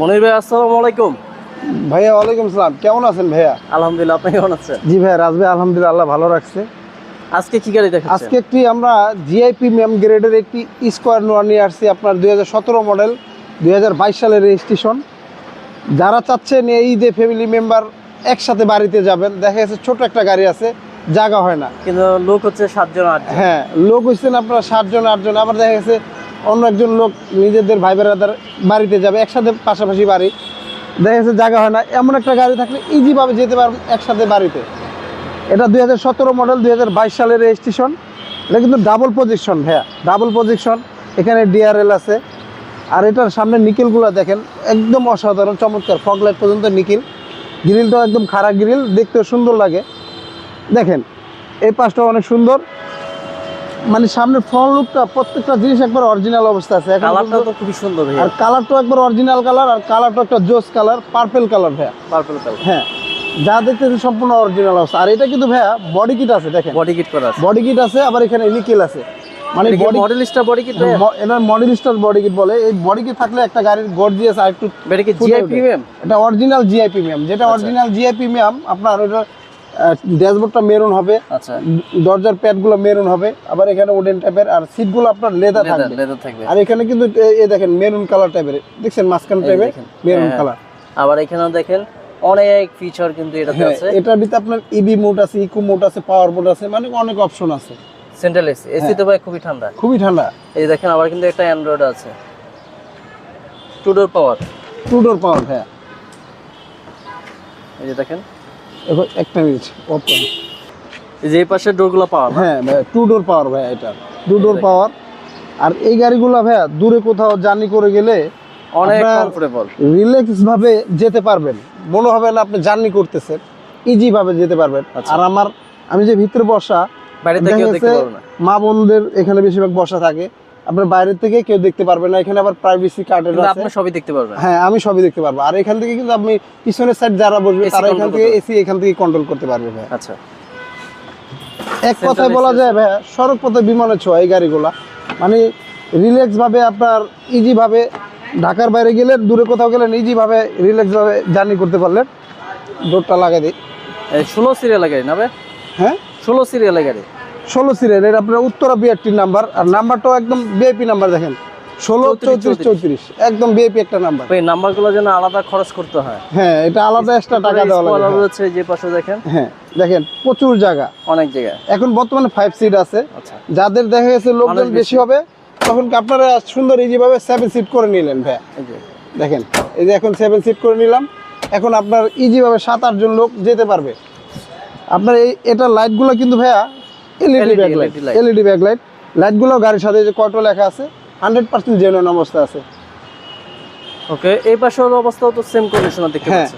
মনির ভাই আসসালামু আলাইকুম। ভাইয়া ওয়ালাইকুম সালাম। কেমন আছেন ভাইয়া? আলহামদুলিল্লাহ আপনি কেমন আছেন? জি ভাইয়া রাজবে আলহামদুলিল্লাহ আল্লাহ ভালো রাখছে। আজকে কি গাড়ি দেখাচ্ছেন? আজকে একটি আমরা জিআইপি ম্যাম গ্রেডের একটি স্কোয়ার নোয়া নিয়ে আসছি আপনার দু হাজার সতেরো মডেল দু হাজার বাইশ সালের রেজিস্ট্রেশন যারা চাচ্ছেন এই যে ফ্যামিলি মেম্বার একসাথে বাড়িতে যাবেন দেখা যাচ্ছে ছোট একটা গাড়ি আছে জায়গা হয় না। কিন্তু লোক হচ্ছে সাতজন আটজন। হ্যাঁ লোক হচ্ছেন আপনার সাতজন আটজন। আবার দেখা গেছে অন্য একজন লোক নিজেদের ভাই বেড়াদার বাড়িতে যাবে, একসাথে পাশাপাশি বাড়ি। দেখা গেছে জায়গা হয় না, এমন একটা গাড়ি থাকলে ইজিভাবে যেতে পারবেন একসাথে বাড়িতে। এটা দুই হাজার সতেরো মডেল দুই হাজার বাইশ সালের রেজিস্ট্রেশন এটা কিন্তু ডাবল পজিশন ভাইয়া ডাবল পজিশন এখানে ডিআরএল আছে। আর এটার সামনে নিকেলগুলো দেখেন, একদম অসাধারণ, চমৎকার। ফগ লাইট পর্যন্ত নিকেল। গ্রিলটাও একদম খারাপ গ্রিল, দেখতেও সুন্দর লাগে। দেখেন, এই পাশটাও অনেক সুন্দর। মানে সামনের ফ্রন্ট লুকটা প্রত্যেকটা জিনিস একবার অরিজিনাল অবস্থা আছে। কালারটা তো খুবই সুন্দর ভাইয়া। আর কালারটাও একবার অরিজিনাল কালার আর কালারটা একটা জোস কালার পার্পেল কালার ভাইয়া। পার্পল কালার হ্যাঁ যা দেখতেছেন সম্পূর্ণ অরিজিনাল অবস্থা। আর এটা কিন্তু ভাইয়া বডি কিট আছে দেখেন। বডি কিট করা আছে। বডি কিট আছে আবার এখানে নিকেল আছে। মানে body model star body kit এনার মডেল স্টার বডি কিট বলে। এই বডি কিট থাকলে একটা গাড়ির গর্জিয়াস আর একটু এটা কি জিআই। প্রিমিয়াম এটা অরিজিনাল জিআই প্রিমিয়াম যেটা। অরিজিনাল জিআই প্রিমিয়াম আপনার ওটা ড্যাশবোর্ডটা মেরুন হবে আচ্ছা। দরজার প্যাডগুলো মেরুন হবে আবার এখানে উডেন টাইপের আর সিটগুলো আপনার লেদার থাকবে। লেদার থাকবে। আর এখানে কিন্তু এই দেখেন মেরুন কালার টাইপের দেখছেন মাঝখান টাইপের মেরুন হ্যাঁ। কালার আবার এখানেও দেখেন অনেক ফিচার কিন্তু এটাতে হ্যাঁ আছে। এটার ভিতরে আপনার ইবি মোড আছে ইকো মোড আছে পাওয়ার মোড আছে মানে অনেক অপশন আছে। সেন্ট্রাল এসি এসি হ্যাঁ। তো ভাই খুবই ঠান্ডা। খুবই ঠান্ডা। এই দেখেন আবার কিন্তু একটা অ্যান্ড্রয়েড আছে। Two door power two door power হ্যাঁ। এই যে দেখেন। এখন একটা মিনিট অফ করুন। যে পাশের ডোরগুলো পাওয়ার হ্যাঁ ভাই টু ডোর পাওয়ার ভাই এটা। টু ডোর পাওয়ার আর এই গাড়িগুলো ভাইয়া দূরে কোথাও জার্নি করে গেলে অনেক কমফোর্টেবল রিল্যাক্স ভাবে যেতে পারবেন। মনে হবে না আপনি জার্নি করতেছেন ইজি ভাবে যেতে পারবেন। আচ্ছা। আর আমার আমি যে ভিতরে বসা বাইরে থেকে দেখতে গেছে না। মা বোনদের এখানে বেশিরভাগ বসা থাকে। আপনার বাইরের থেকে কেউ দেখতে পারবে না এখানে আবার প্রাইভেসি কার্ডের আছে। আপনি সবই দেখতে পারবেন। হ্যাঁ আমি সবই দেখতে পারব। আর এখান থেকে কিন্তু আপনি পিছনের সাইড যারা বসবে তারা এখান থেকে এসি এখান থেকে কন্ট্রোল করতে পারবে ভাই আচ্ছা। এক কথায় বলা যায় ভাই সড়ক পথে বিমানের ছোঁয়া এই গাড়িগুলা। মানে রিল্যাক্স ভাবে আপনার ইজি ভাবে ঢাকার বাইরে গেলে দূরে কোথাও গেলেন ইজি ভাবে রিল্যাক্স ভাবে জার্নি করতে পারলেন ডোরটা লাগাই দিই। এই ষোলো সিরিয়াল গাড়ি না ভাই? হ্যাঁ? ষোলো সিরিয়াল গাড়ি। ষোলো সিরিয়াল এটা আপনার উত্তরা বিআরটির নাম্বার আর নাম্বারটাও একদম বিআইপি নাম্বার দেখেন। ষোলো চৌত্রিশ, চৌত্রিশ একদম বিআইপি একটা নাম্বার। ওই নাম্বারগুলো যেন আলাদা খরচ করতে হয়। হ্যাঁ এটা আলাদা এক্সট্রা টাকা দেওয়া লাগে। রয়েছে যে পাশে দেখেন। হ্যাঁ দেখেন প্রচুর জায়গা। অনেক জায়গায়। এখন বর্তমানে ফাইভ সিট আছে। আচ্ছা। যাদের দেখা গেছে লোকজন বেশি। হবে তখন আপনারা সুন্দর ইজি ভাবে সেভেন সিট করে নিলেন ভাই? দেখেন এই যে এখন সেভেন সিট করে নিলাম। এখন আপনার ইজি ভাবে সাত আটজন লোক যেতে পারবে। আপনার এই এটা লাইটগুলো কিন্তু ভাইয়া এলইডি ব্যাকলাইট। এলইডি ব্যাকলাইট লাইটগুলো গাড়ির সাথে যে কটো লেখা আছে হান্ড্রেড পার্সেন্ট জেনুইন অবস্থা আছে। ওকে এই পাশের অবস্থাও তো সেম কন্ডিশন দেখতে হ্যাঁ। পাচ্ছি।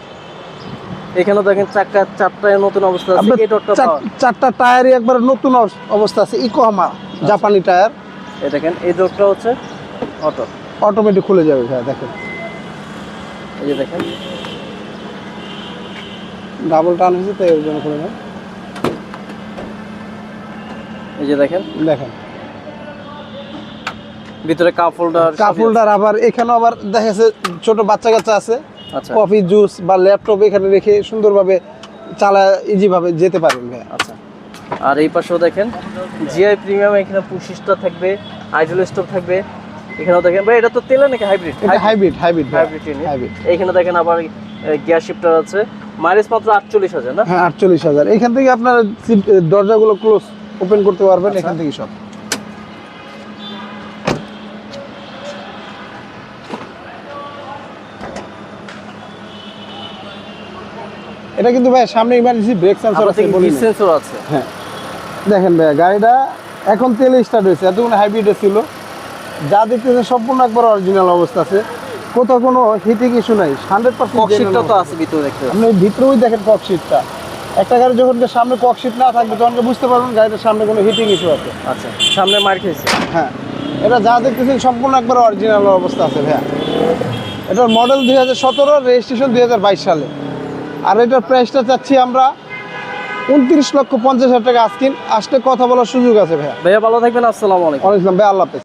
এখানে দেখেন চাকা চারটায় নতুন অবস্থা আছে এই ডটটা চারটা টায়ারই একবার নতুন অবস- অবস্থা আছে ইকোহামা জাপানি টায়ার। এই দেখেন এই ডটটা হচ্ছে অটো অটোমেটিক খুলে যাবে ভাইয়া দেখেন। এই যে দেখেন। ডাবল টান হয়েছে তাই ওই জন্য খুলে যাবে। এই যে দেখেন। দেখেন। ভিতরে কাপ হোল্ডার আবার এখানেও আবার দেখা যাচ্ছে ছোট বাচ্চা কাচ্চা আছে। আচ্ছা। কফি জুস বা ল্যাপটপ এখানে রেখে সুন্দরভাবে চালা ইজি ভাবে যেতে পারবেন ভাই আচ্ছা। আর এই পাশেও দেখেন জিআই প্রিমিয়াম এখানে পুশিসটা থাকবে আইডল স্টপ থাকবে। এখানেও দেখেন ভাই এটা তো তেলে নাকি হাইব্রিড হাইব্রিড হাইব্রিড হাইব্রিড এইখানে দেখেন আবার গিয়ার শিফটার আছে। মাইলেজ মাত্র আটচল্লিশ হাজার না? হ্যাঁ আটচল্লিশ হাজার। এখান থেকে আপনার দরজাগুলো ক্লোজ ওপেন করতে পারবেন আচ্ছা। এখান থেকে সব। এটা কিন্তু ভাই সামনে ইমার্জেন্সি ব্রেক সেন্সর আছে বলি সেন্সর আছে। হ্যাঁ। দেখেন ভাইয়া গাড়িটা এখন তেলে স্টার্ট হয়েছে। এতক্ষণ হাইব্রিডে ছিল। যা দেখতেছে সম্পূর্ণ একবার অরিজিনাল অবস্থা আছে। কোথাও কোনো হিটিং ইস্যু নাই। হান্ড্রেড ককশিটটা পার্সেন্ট তো আছে ভিতরে দেখতে আপনি ভিতরেও দেখেন ককশিটটা একটা গাড়ি যখন সামনে ককশিট না থাকবে তখন বুঝতে পারবেন গাড়িটার সামনে কোনো হিটিং ইস্যু আছে? আচ্ছা সামনে মার খেয়েছে। হ্যাঁ। এটা যা দেখতেছেন সম্পূর্ণ একবার অরিজিনাল অবস্থা আছে ভাইয়া। এটার মডেল দুই হাজার সতেরো রেজিস্ট্রেশন দুই হাজার বাইশ সালে। আর এটার প্রাইসটা চাচ্ছি আমরা উনত্রিশ লক্ষ পঞ্চাশ হাজার টাকা আজকিন আসলে কথা বলার সুযোগ আছে ভাইয়া। ভাইয়া ভালো থাকবেন আসসালামু আলাইকুম। অনেক ভাই আল্লাহ হাফেজ।